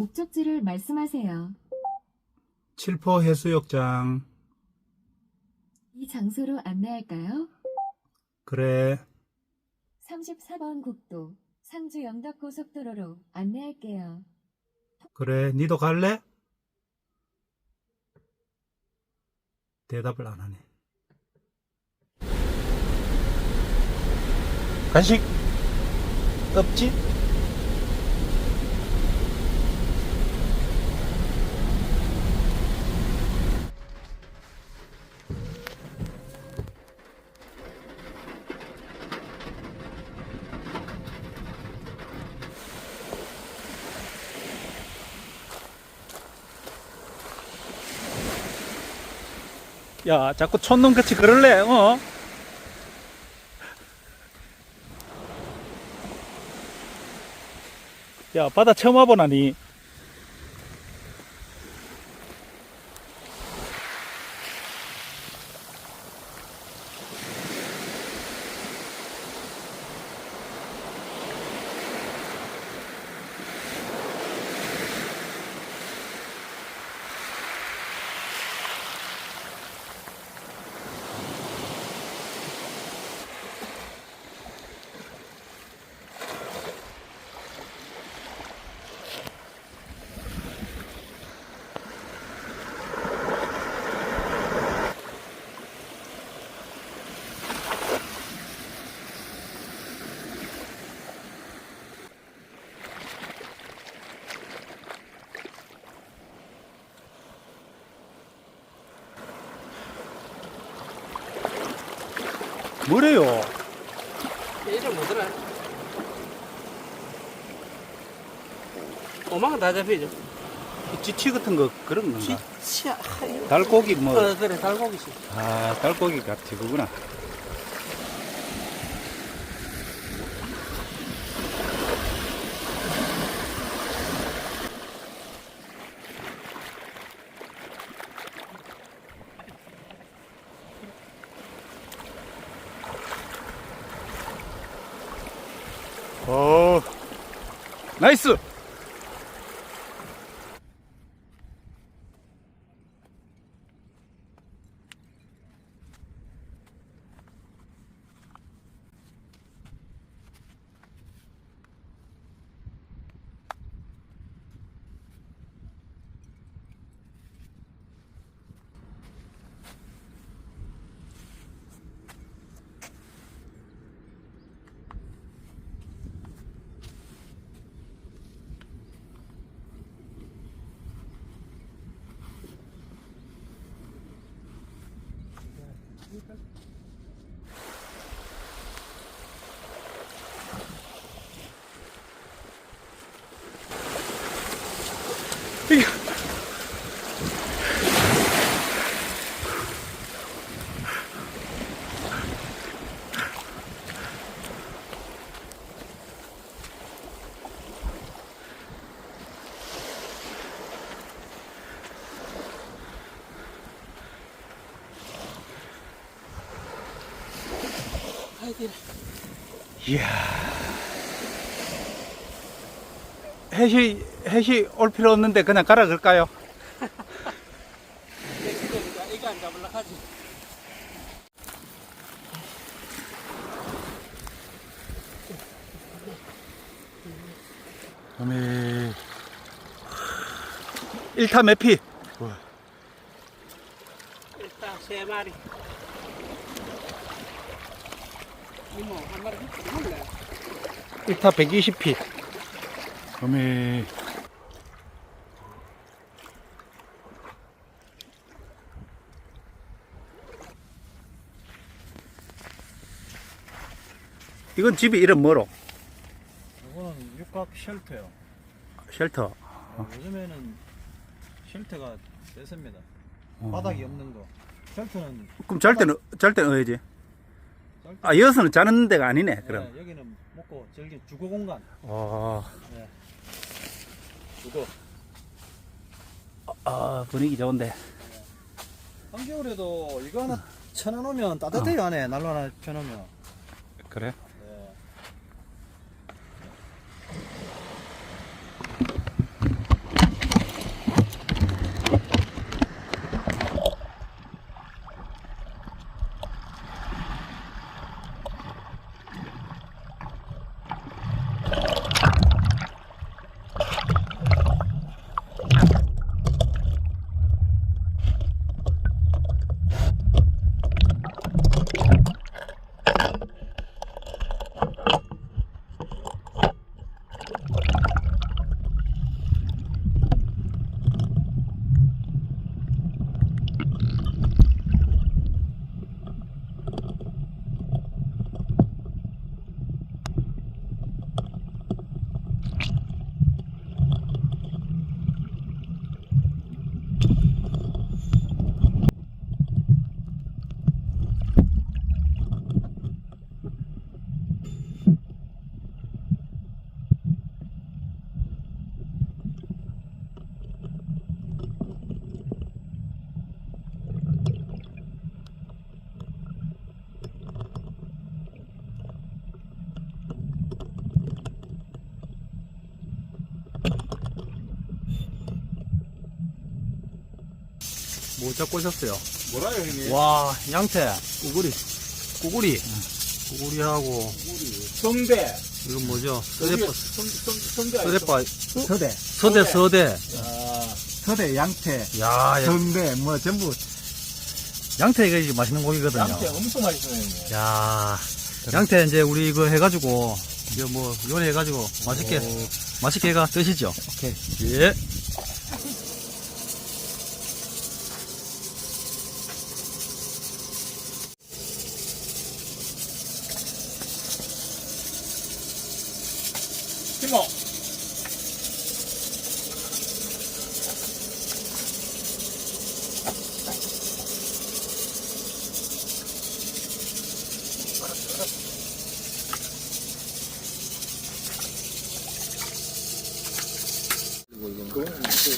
목적지를 말씀하세요. 칠포 해수욕장. 이 장소로 안내할까요? 그래. 34번 국도 상주 영덕 고속도로로 안내할게요. 그래. 니도 갈래? 대답을 안 하네. 간식 없지? 야, 자꾸 촌놈같이 그럴래, 어? 야, 바다 처음 와보나니? 뭐래요? 이름 뭐더라? 오망은 다 잡히죠. 찌치 같은 거 그런 건가? 치치야. 달고기 뭐, 어, 그래, 달고기씨. 아, 달고기 같이 그구나. 오, 나이스! 이야. 해시, 해시 올 필요 없는데 그냥 가라 그럴까요? 안 하지. 어메. 1타 몇 피? 일단 세 마리. 이모, 한 마리 hit도 몰래. 1타 120피. 어메. 이건 집이 이름 뭐로? 이거는 육각 쉘터요. 쉘터. 어, 요즘에는 쉘터가 됐습니다. 어. 바닥이 없는 거. 쉘터는 그럼 잘 때는, 잘 때는 어디지? 아, 여기서는 자는 데가 아니네, 그럼. 네, 여기는 먹고 즐긴 주거 공간. 어, 네. 주거. 아, 분위기 좋은데. 한겨울에도 이거 하나 쳐놔놓으면 따뜻해요 안에 난로 하나 펴놓으면. 그래? 뭐 잡고 오셨어요? 뭐라요 형님? 와 양태, 꾸구리, 꾸구리, 응. 꾸구리하고 성대. 이건 뭐죠? 서대파, 서대파, 서대, 서대, 서대. 서대, 양태, 야, 성대, 뭐 전부. 양태 이거 이제 맛있는 고기거든요. 양태 엄청 맛있어요. 형님. 야, 양태 이제 우리 이거 해가지고 이제 뭐 요리해가지고 맛있게. 오. 맛있게 해가 드시죠. 오케이. 예. 티모.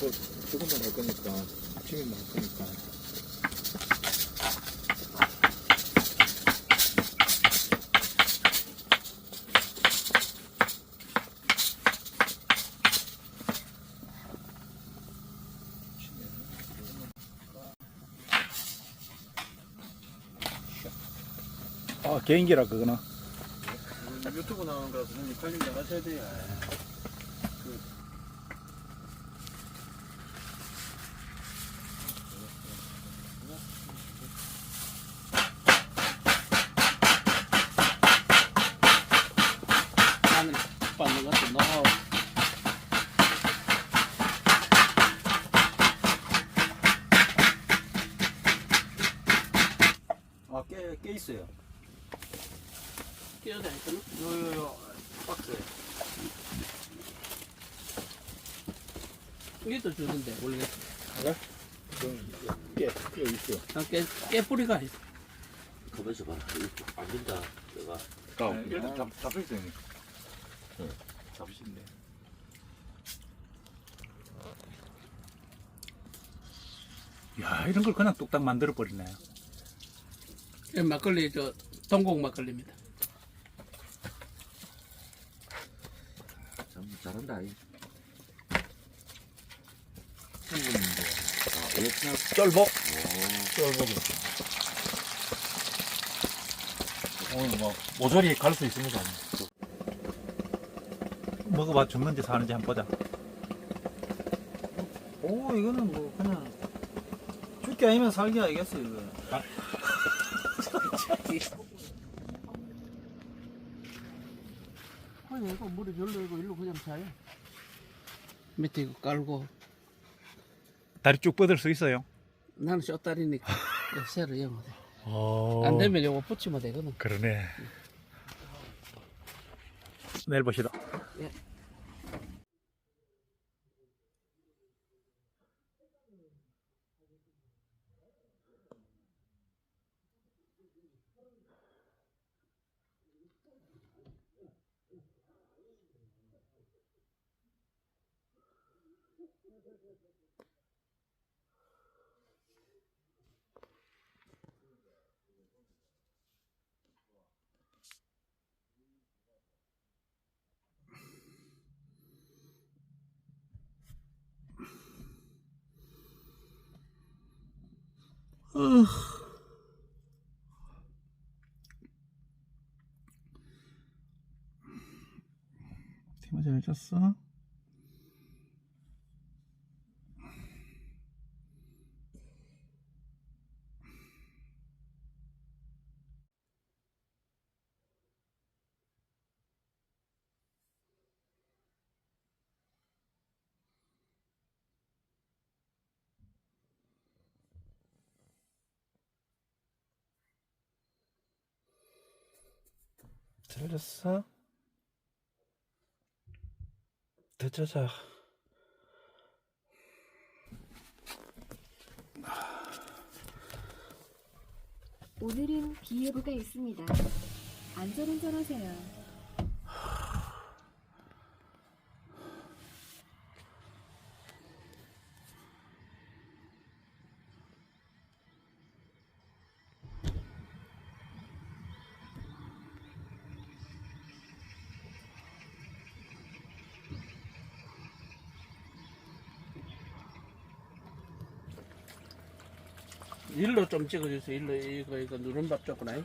또 조금만 할 거니까 아침에만 할 거니까 아, 개인기라, 그거는. 유튜브 나오는 거라서 형님 관리 잘 하셔야 돼요. 마늘 빻는 것도 노하우. 아, 깨, 깨 있어요. 끼어다 했거든. 요, 요, 요, 박스에. 이게도 주는데, 원래. 깨, 깨 있어요. 아, 깨, 깨뿌리가 있어. 가만있어 봐라. 이거 안 된다. 내가. 네, 일단 잡, 잡혀있어요, 형님. 잡으신데. 야, 이런 걸 그냥 뚝딱 만들어 버리네. 이 막걸리, 저, 동공 막걸리입니다. 참 잘한다. 이. 한국인데. 아, 베트남. 쫄복. 쫄보기. 오늘 뭐, 모조리 갈 수 있습니다. 먹어봐, 죽는지 사는지 한번 보자. 오, 이거는 뭐, 그냥, 죽기 아니면 살기 아니겠어요, 이거. 아니, 이거 물에 절로 일로 그냥 자요. 밑에 이거 깔고. 다리 쭉 뻗을 수 있어요? 나는 쇼다리니까. 새로 영어 돼. 어. 안 되면 요거 붙이면 되거든. 그러네. 내일 보시다. 예. 티모 잘 잤어? 더 자자. 오늘은 비 예보가 있습니다. 안전운전하세요. 일로 좀 찍어주세요. 일로 이거 이거 누른밥 조금나. 아,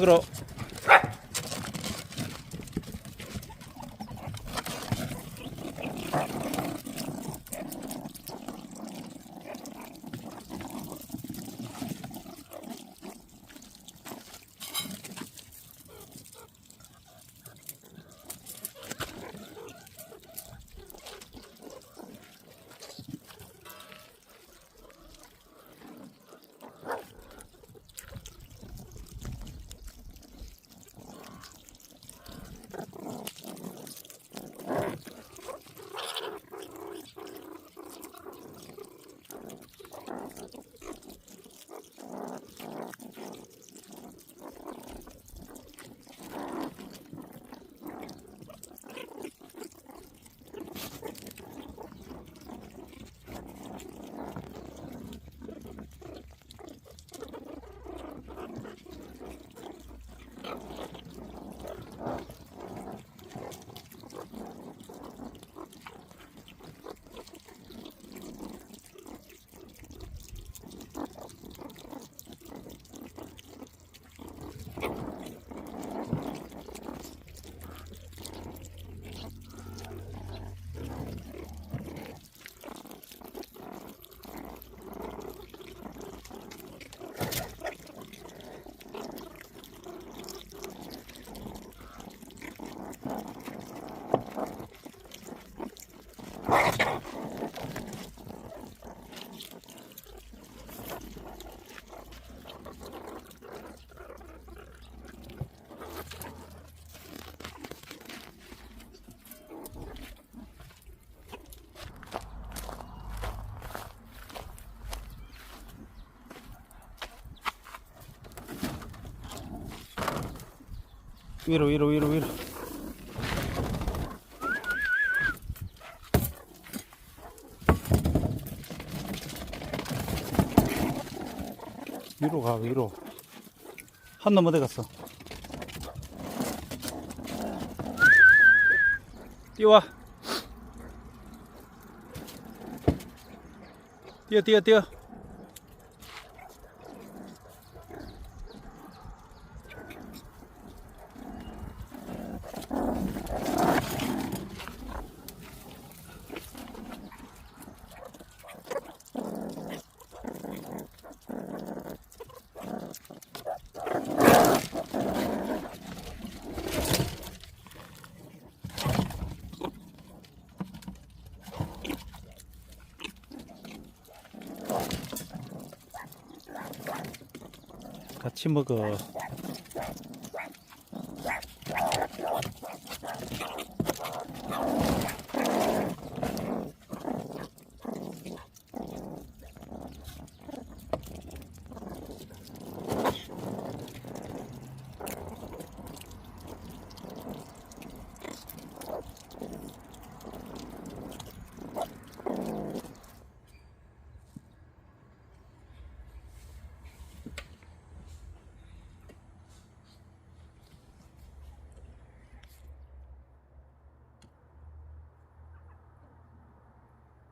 식탁 위로 위로 위로 위로. 위로 가 위로. 한놈 어디 갔어? 뛰어와. 뛰어 뛰어 뛰어. 같이 먹어.